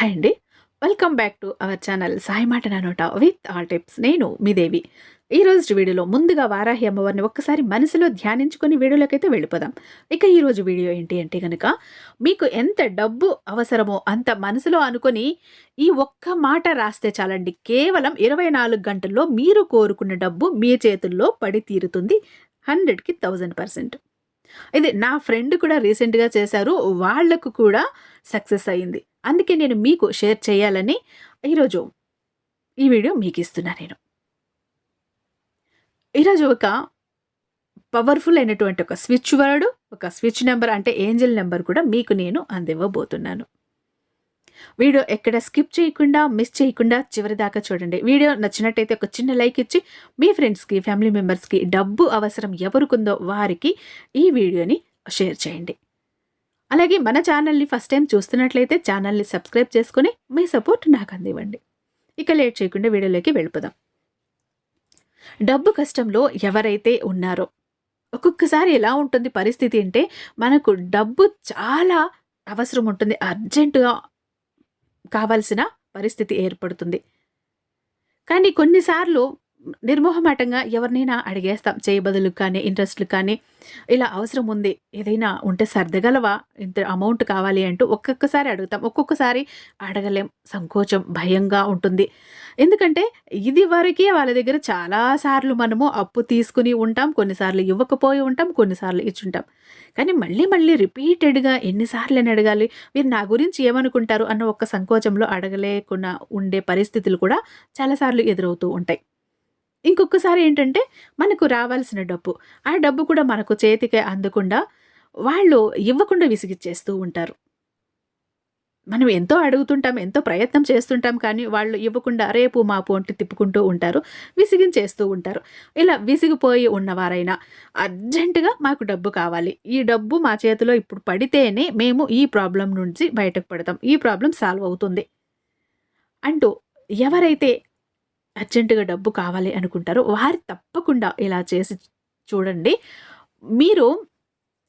Hi అండి. Welcome back to our channel Sai మాట నానోట విత్ ఆల్ టిప్స్ నేను మీ దేవి. ఈ రోజు వీడియోలో ముందుగా వారాహి అమ్మవారిని ఒక్కసారి మనసులో ధ్యానించుకొని వీడియోలోకి అయితే వెళ్ళిపోదాం. ఇక ఈరోజు వీడియో ఏంటి అంటే కనుక మీకు ఎంత డబ్బు అవసరమో అంత మనసులో అనుకొని ఈ ఒక్క మాట రాస్తే చాలండి. కేవలం ఇరవై నాలుగు గంటల్లో మీరు కోరుకున్న డబ్బు మీ చేతుల్లో పడి తీరుతుంది హండ్రెడ్కి థౌజండ్ పర్సెంట్. ఇది నా ఫ్రెండ్ కూడా రీసెంట్గా చేశారు వాళ్ళకు కూడా సక్సెస్ అయింది. అందుకే నేను మీకు షేర్ చేయాలని ఈరోజు ఈ వీడియో మీకు ఇస్తున్నా నేను. ఈరోజు ఒక పవర్ఫుల్ అయినటువంటి ఒక స్విచ్ వర్డ్ ఒక స్విచ్ నెంబర్ అంటే ఏంజల్ నెంబర్ కూడా మీకు నేను అందివ్వబోతున్నాను. వీడియో ఎక్కడ స్కిప్ చేయకుండా మిస్ చేయకుండా చివరి దాకా చూడండి. వీడియో నచ్చినట్టయితే ఒక చిన్న లైక్ ఇచ్చి మీ ఫ్రెండ్స్కి ఫ్యామిలీ మెంబర్స్కి డబ్బు అవసరం ఎవరికుందో వారికి ఈ వీడియోని షేర్ చేయండి. అలాగే మన ఛానల్ని ఫస్ట్ టైం చూస్తున్నట్లయితే ఛానల్ని సబ్స్క్రైబ్ చేసుకుని మీ సపోర్ట్ నాకు అందివ్వండి. ఇక లేట్ చేయకుండా వీడియోలోకి వెళ్ళిపోదాం. డబ్బు కష్టంలో ఎవరైతే ఉన్నారో ఒక్కొక్కసారి ఎలా ఉంటుంది పరిస్థితి అంటే మనకు డబ్బు చాలా అవసరం ఉంటుంది అర్జెంటుగా కావాల్సిన పరిస్థితి ఏర్పడుతుంది. కానీ కొన్నిసార్లు నిర్మోహమాటంగా ఎవరినైనా అడిగేస్తాం చేయబదులు కానీ ఇంట్రెస్ట్లు కానీ. ఇలా అవసరం ఉంది ఏదైనా ఉంటే సర్దగలవా? ఇంత అమౌంట్ కావాలి అంటూ ఒక్కొక్కసారి అడుగుతాం. ఒక్కొక్కసారి అడగలేం సంకోచం భయంగా ఉంటుంది. ఎందుకంటే ఇది వరకే వాళ్ళ దగ్గర చాలాసార్లు మనము అప్పు తీసుకుని ఉంటాం కొన్నిసార్లు ఇవ్వకపోయి ఉంటాం కొన్నిసార్లు ఇచ్చుంటాం. కానీ మళ్ళీ మళ్ళీ రిపీటెడ్గా ఎన్నిసార్లు అని అడగాలి? మీరు నా గురించి ఏమనుకుంటారు? అన్న ఒక్క సంకోచంలో అడగలేకుండా ఉండే పరిస్థితులు కూడా చాలాసార్లు ఎదురవుతూ ఉంటాయి. ఇంకొకసారి ఏంటంటే మనకు రావాల్సిన డబ్బు. ఆ డబ్బు కూడా మనకు చేతికి అందకుండా వాళ్ళు ఇవ్వకుండా విసిగిచ్చేస్తూ ఉంటారు. మనం ఎంతో అడుగుతుంటాం ఎంతో ప్రయత్నం చేస్తుంటాం కానీ వాళ్ళు ఇవ్వకుండా రేపు మాపు అంటే తిప్పుకుంటూ ఉంటారు విసిగించేస్తూ ఉంటారు. ఇలా విసిగిపోయి ఉన్నవారైనా అర్జెంటుగా మాకు డబ్బు కావాలి. ఈ డబ్బు మా చేతిలో ఇప్పుడు పడితేనే మేము ఈ ప్రాబ్లం నుంచి బయటకు పడతాం. ఈ ప్రాబ్లం సాల్వ్ అవుతుంది అంటూ ఎవరైతే అర్జెంటుగా డబ్బు కావాలి అనుకుంటారో వారు తప్పకుండా ఇలా చేసి చూడండి. మీరు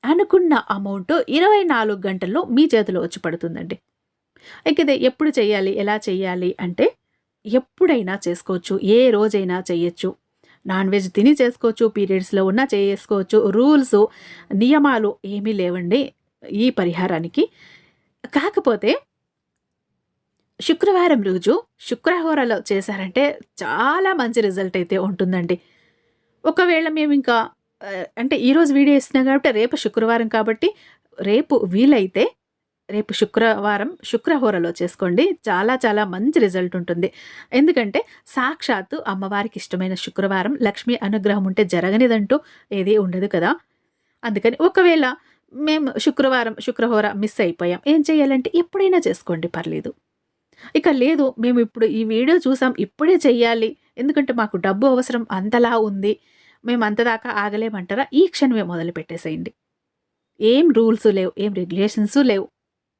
అనుకున్న అమౌంట్ ఇరవై నాలుగు గంటల్లో మీ చేతిలో వచ్చి పడుతుందండి. అయితే ఎప్పుడు చేయాలి ఎలా చేయాలి అంటే ఎప్పుడైనా చేసుకోవచ్చు ఏ రోజైనా చేయొచ్చు. నాన్ వెజ్ తిని చేసుకోవచ్చు పీరియడ్స్లో ఉన్నా చేసుకోవచ్చు రూల్స్ నియమాలు ఏమీ లేవండి ఈ పరిహారానికి. కాకపోతే శుక్రవారం రోజు శుక్రహోరలో చేశారంటే చాలా మంచి రిజల్ట్ అయితే ఉంటుందండి. ఒకవేళ మేము ఇంకా అంటే ఈరోజు వీడియో ఇస్తున్నాం కాబట్టి రేపు శుక్రవారం కాబట్టి రేపు వీలైతే రేపు శుక్రవారం శుక్రహోరలో చేసుకోండి. చాలా చాలా మంచి రిజల్ట్ ఉంటుంది. ఎందుకంటే సాక్షాత్తు అమ్మవారికి ఇష్టమైన శుక్రవారం లక్ష్మీ అనుగ్రహం ఉంటే జరగనిదంటూ ఏది ఉండదు కదా. అందుకని ఒకవేళ మేము శుక్రవారం శుక్రహోర మిస్ అయిపోయాం. ఏం చేయాలంటే ఎప్పుడైనా చేసుకోండి పర్లేదు. ఇక లేదు మేము ఇప్పుడు ఈ వీడియో చూసాం ఇప్పుడే చెయ్యాలి. ఎందుకంటే మాకు డబ్బు అవసరం అంతలా ఉంది. మేము అంతదాకా ఆగలేమంటారా? ఈ క్షణమే మొదలు పెట్టేసేయండి. ఏం రూల్స్ లేవు ఏం రెగ్యులేషన్స్ లేవు.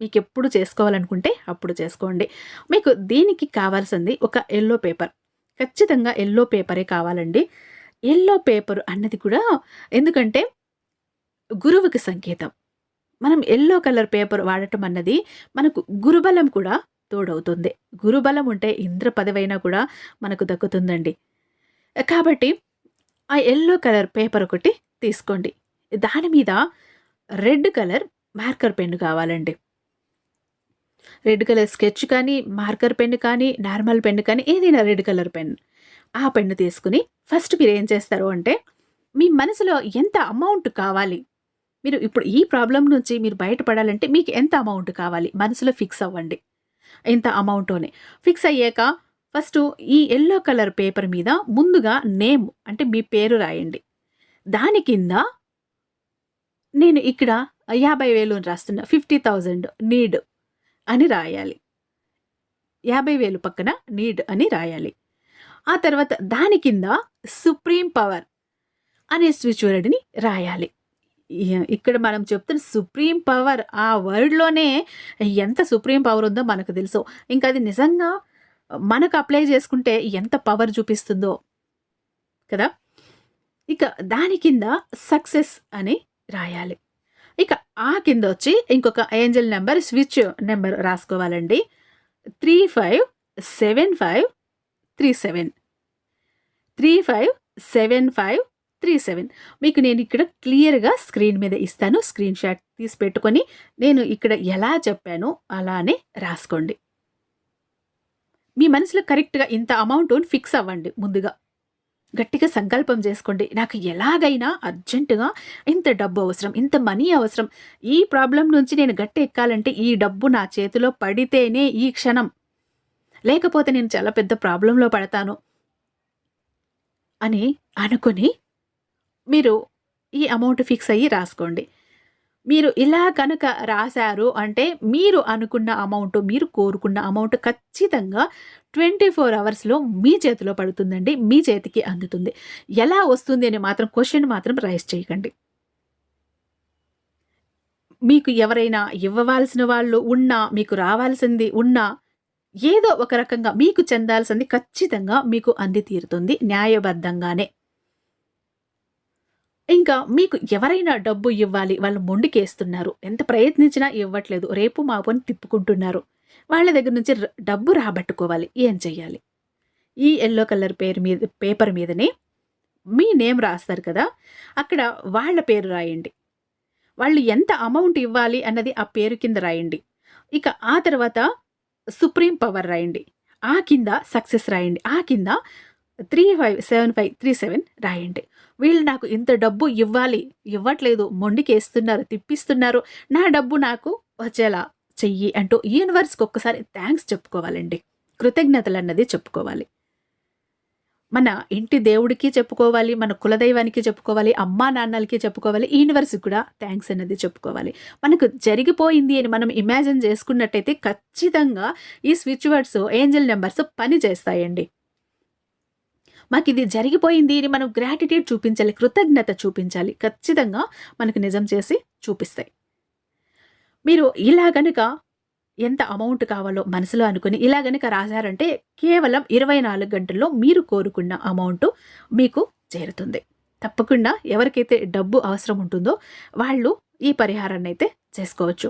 మీకు ఎప్పుడు చేసుకోవాలనుకుంటే అప్పుడు చేసుకోండి. మీకు దీనికి కావాల్సింది ఒక ఎల్లో పేపర్ ఖచ్చితంగా ఎల్లో పేపరే కావాలండి. ఎల్లో పేపర్ అన్నది కూడా ఎందుకంటే గురువుకి సంకేతం. మనం ఎల్లో కలర్ పేపర్ వాడటం అన్నది మనకు గురుబలం కూడా తోడవుతుంది. గురుబలం ఉంటే ఇంద్ర పదవైనా కూడా మనకు దక్కుతుందండి. కాబట్టి ఆ ఎల్లో కలర్ పేపర్ ఒకటి తీసుకోండి. దాని మీద రెడ్ కలర్ మార్కర్ పెన్ను కావాలండి. రెడ్ కలర్ స్కెచ్ కానీ మార్కర్ పెన్ కానీ నార్మల్ పెన్ కానీ ఏదైనా రెడ్ కలర్ పెన్ ఆ పెన్ను తీసుకుని ఫస్ట్ మీరు ఏం చేస్తారు అంటే మీ మనసులో ఎంత అమౌంట్ కావాలి? మీరు ఇప్పుడు ఈ ప్రాబ్లం నుంచి మీరు బయటపడాలంటే మీకు ఎంత అమౌంట్ కావాలి? మనసులో ఫిక్స్ అవ్వండి. ఇంత అమౌంట్లోనే ఫిక్స్ అయ్యాక ఫస్ట్ ఈ ఎల్లో కలర్ పేపర్ మీద ముందుగా నేమ్ అంటే మీ పేరు రాయండి. దాని కింద నేను ఇక్కడ యాభై వేలు రాస్తున్నా ఫిఫ్టీ థౌజండ్ నీడ్ అని రాయాలి. యాభై వేలు పక్కన నీడ్ అని రాయాలి. ఆ తర్వాత దాని కింద సుప్రీం పవర్ అనే స్విచ్ వర్డ్ని రాయాలి. ఇక్కడ మనం చెప్తున్న సుప్రీం పవర్ ఆ వర్డ్లోనే ఎంత సుప్రీం పవర్ ఉందో మనకు తెలుసు. ఇంకా అది నిజంగా మనకు అప్లై చేసుకుంటే ఎంత పవర్ చూపిస్తుందో. కదా? ఇక దాని కింద సక్సెస్ అని రాయాలి. ఇక ఆ కింద వచ్చి ఇంకొక angel number switch number రాసుకోవాలండి. Three five seven five three seven three five seven five three seven. మీకు నేను ఇక్కడ క్లియర్గా స్క్రీన్ మీద ఇస్తాను. స్క్రీన్ షాట్ తీసి పెట్టుకొని నేను ఇక్కడ ఎలా చెప్పానో అలానే రాసుకోండి. మీ మనసులో కరెక్ట్గా ఇంత అమౌంట్ ఫిక్స్ అవ్వండి ముందుగా. గట్టిగా సంకల్పం చేసుకోండి. నాకు ఎలాగైనా అర్జెంటుగా ఇంత డబ్బు అవసరం ఇంత మనీ అవసరం. ఈ ప్రాబ్లం నుంచి నేను గట్టి ఎక్కాలంటే ఈ డబ్బు నా చేతిలో పడితేనే ఈ క్షణం. లేకపోతే నేను చాలా పెద్ద ప్రాబ్లంలో పడతాను. అని అనుకుని మీరు ఈ అమౌంట్ ఫిక్స్ అయ్యి రాసుకోండి. మీరు ఇలా కనుక రాశారు అంటే మీరు అనుకున్న అమౌంట్ మీరు కోరుకున్న అమౌంట్ ఖచ్చితంగా ట్వంటీ ఫోర్ అవర్స్లో మీ చేతిలో పడుతుందండి మీ చేతికి అందుతుంది. ఎలా వస్తుంది అని మాత్రం క్వశ్చన్ మాత్రం రైస్ చేయకండి. మీకు ఎవరైనా ఇవ్వవలసిన వాళ్ళు ఉన్నా మీకు రావాల్సింది ఉన్నా ఏదో ఒక రకంగా మీకు చెందాల్సింది ఖచ్చితంగా మీకు అంది తీరుతుంది న్యాయబద్ధంగానే. ఇంకా మీకు ఎవరైనా డబ్బు ఇవ్వాలి వాళ్ళు మొండికేస్తున్నారు. ఎంత ప్రయత్నించినా ఇవ్వట్లేదు. రేపు మాపుని తిప్పుకుంటున్నారు. వాళ్ళ దగ్గర నుంచి ర- డబ్బు రాబట్టుకోవాలి. ఏం చెయ్యాలి? ఈ ఎల్లో కలర్ పేరు మీద పేపర్ మీదనే మీ నేమ్ రాస్తారు కదా? అక్కడ వాళ్ళ పేరు రాయండి. వాళ్ళు ఎంత అమౌంట్ ఇవ్వాలి అన్నది ఆ పేరు కింద రాయండి. ఇక ఆ తర్వాత సుప్రీం పవర్ రాయండి. ఆ కింద సక్సెస్ రాయండి. ఆ కింద three five seven five three seven రాయండి. వీళ్ళు నాకు ఇంత డబ్బు ఇవ్వాలి ఇవ్వట్లేదు మొండికేస్తున్నారు తిప్పిస్తున్నారు నా డబ్బు నాకు వచ్చేలా చెయ్యి అంటూ యూనివర్స్కి ఒక్కసారి థ్యాంక్స్ చెప్పుకోవాలండి. కృతజ్ఞతలు అన్నది చెప్పుకోవాలి. మన ఇంటి దేవుడికి చెప్పుకోవాలి మన కులదైవానికి చెప్పుకోవాలి అమ్మా నాన్నలకి చెప్పుకోవాలి యూనివర్స్కి కూడా థ్యాంక్స్ అన్నది చెప్పుకోవాలి. మనకు జరిగిపోయింది అని మనం ఇమాజిన్ చేసుకున్నట్టయితే ఖచ్చితంగా ఈ స్విచ్ వర్డ్స్ ఏంజల్ నెంబర్స్ పని చేస్తాయండి. మాకు ఇది జరిగిపోయింది అని మనం గ్రాటిట్యూడ్ చూపించాలి కృతజ్ఞత చూపించాలి. ఖచ్చితంగా మనకు నిజం చేసి చూపిస్తాయి. మీరు ఇలా గనుక ఎంత అమౌంట్ కావాలో మనసులో అనుకుని ఇలా గనుక రాశారంటే కేవలం ఇరవై నాలుగు గంటల్లో మీరు కోరుకున్న అమౌంట్ మీకు చేరుతుంది. తప్పకుండా ఎవరికైతే డబ్బు అవసరం ఉంటుందో వాళ్ళు ఈ పరిహారాన్ని అయితే చేసుకోవచ్చు.